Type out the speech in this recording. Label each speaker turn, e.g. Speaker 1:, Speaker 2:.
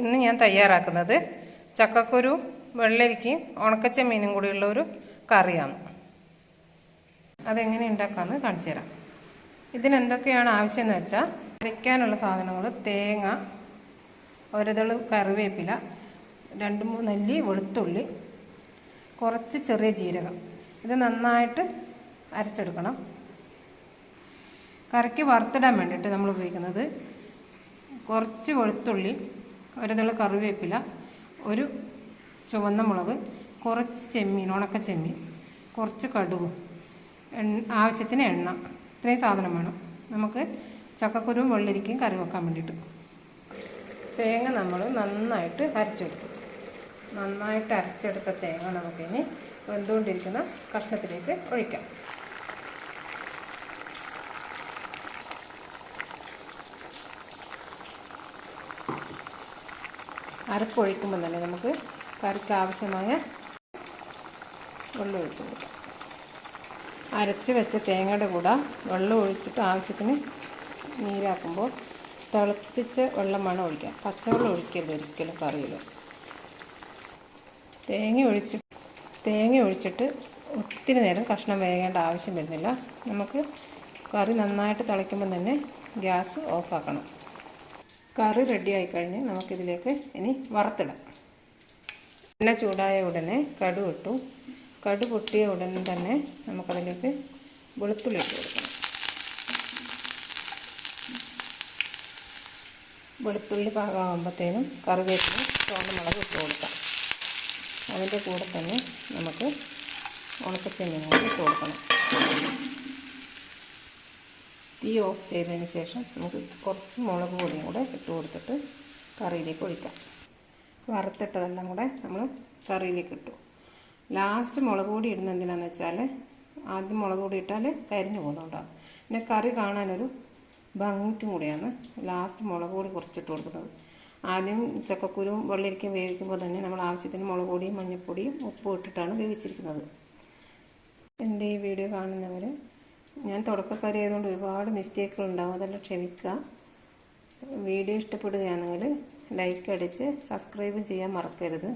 Speaker 1: ഇന്ന് ഞാൻ തയ്യാറാക്കുന്നത് ചക്കക്കുരു വെള്ളരിക്കയും ഉണക്കച്ചമീനും കൂടിയുള്ള ഒരു കറിയാണ്. അതെങ്ങനെ ഉണ്ടാക്കാമെന്ന് കാണിച്ചു തരാം. ഇതിനെന്തൊക്കെയാണ് ആവശ്യമെന്ന് വെച്ചാൽ അരയ്ക്കാനുള്ള സാധനങ്ങൾ തേങ്ങ ഒരതൾ കറിവേപ്പില രണ്ട് മൂന്നല്ലി നെല്ലി വെളുത്തുള്ളി കുറച്ച് ചെറിയ ജീരകം. ഇത് നന്നായിട്ട് അരച്ചെടുക്കണം. കറിക്ക് വറുത്തിടാൻ വേണ്ടിയിട്ട് നമ്മൾ ഉപയോഗിക്കുന്നത് കുറച്ച് വെളുത്തുള്ളി ഒരതൾ കറിവേപ്പില ഒരു ചുവന്ന മുളക് കുറച്ച് ചെമ്മീൻ ഉണക്ക ചെമ്മീൻ കുറച്ച് കടുകും എണ്ണ ആവശ്യത്തിന് എണ്ണ ഇത്രയും സാധനം വേണം. നമുക്ക് ചക്കക്കുരുവും വെള്ളരിക്കയും കറി വെക്കാൻ വേണ്ടിയിട്ട്. തേങ്ങ നമ്മൾ നന്നായിട്ട് അരച്ചെടുക്കും. നന്നായിട്ട് അരച്ചെടുത്ത തേങ്ങ നമുക്കിനി വെന്തുകൊണ്ടിരിക്കുന്ന കഷ്ണത്തിലേക്ക് ഒഴിക്കാം. അരപ്പൊഴിക്കുമ്പോൾ തന്നെ നമുക്ക് കറിക്ക് ആവശ്യമായ വെള്ളം ഒഴിച്ചു കൊടുക്കാം. അരച്ച് വെച്ച തേങ്ങയുടെ കൂടെ വെള്ളം ഒഴിച്ചിട്ട് ആവശ്യത്തിന് നീരാക്കുമ്പോൾ തിളപ്പിച്ച വെള്ളമാണ് ഒഴിക്കുക. പച്ചവെള്ളം ഒഴിക്കരുത് ഒരിക്കലും കറിയിൽ. തേങ്ങ ഒഴിച്ച് തേങ്ങ ഒഴിച്ചിട്ട് ഒത്തിരി നേരം കഷ്ണം വേകേണ്ട ആവശ്യം വരുന്നില്ല. നമുക്ക് കറി നന്നായിട്ട് തിളയ്ക്കുമ്പോൾ തന്നെ ഗ്യാസ് ഓഫാക്കണം. കറി റെഡി ആയിക്കഴിഞ്ഞ് നമുക്കിതിലേക്ക് ഇനി വറുത്തിടാം. എണ്ണ ചൂടായ ഉടനെ കടു ഇട്ടു. കടു പൊട്ടിയ ഉടനെ തന്നെ നമുക്കതിലേക്ക് വെളുത്തുള്ളി ഇട്ട് കൊടുക്കണം. വെളുത്തുള്ളി പാകമാകുമ്പോഴത്തേനും കറിവേപ്പിന് ചുവന്ന മുളക് ഇട്ട് കൊടുക്കാം. അതിന്റെ കൂടെ തന്നെ നമുക്ക് ഉണക്കച്ചെമ്മീൻ ഇട്ട് കൊടുക്കണം. തീ ഓഫ് ചെയ്തതിന് ശേഷം നമുക്ക് കുറച്ച് മുളക് പൊടിയും കൂടെ ഇട്ട് കൊടുത്തിട്ട് കറിയിലേക്ക് ഒഴിക്കാം. വറുത്തിട്ടതെല്ലാം കൂടെ നമ്മൾ കറിയിലേക്ക് ഇട്ടു. ലാസ്റ്റ് മുളക് പൊടി ഇടുന്ന എന്തിനാന്ന് വെച്ചാൽ ആദ്യം മുളക് പൊടി ഇട്ടാൽ കരിഞ്ഞു പോകുന്നുണ്ടാവും പിന്നെ കറി കാണാനൊരു ഭംഗിക്കും കൂടിയാണ് ലാസ്റ്റ് മുളക് പൊടി കുറച്ചിട്ട് കൊടുക്കുന്നത്. ആദ്യം ചക്കക്കുരുവും വെള്ളരിക്കും വേവിക്കുമ്പോൾ തന്നെ നമ്മൾ ആവശ്യത്തിന് മുളക് പൊടിയും മഞ്ഞൾപ്പൊടിയും ഉപ്പും ഇട്ടിട്ടാണ് വേവിച്ചിരിക്കുന്നത്. എന്റെ ഈ വീഡിയോ കാണുന്നവർ ഞാൻ തുടക്കക്കാരി ആയതുകൊണ്ട് ഒരുപാട് മിസ്റ്റേക്കുകൾ ഉണ്ടാവും അതെല്ലാം ക്ഷമിക്കുക. വീഡിയോ ഇഷ്ടപ്പെടുകയാണെങ്കിൽ ലൈക്ക് അടിച്ച് സബ്സ്ക്രൈബും ചെയ്യാൻ മറക്കരുത്.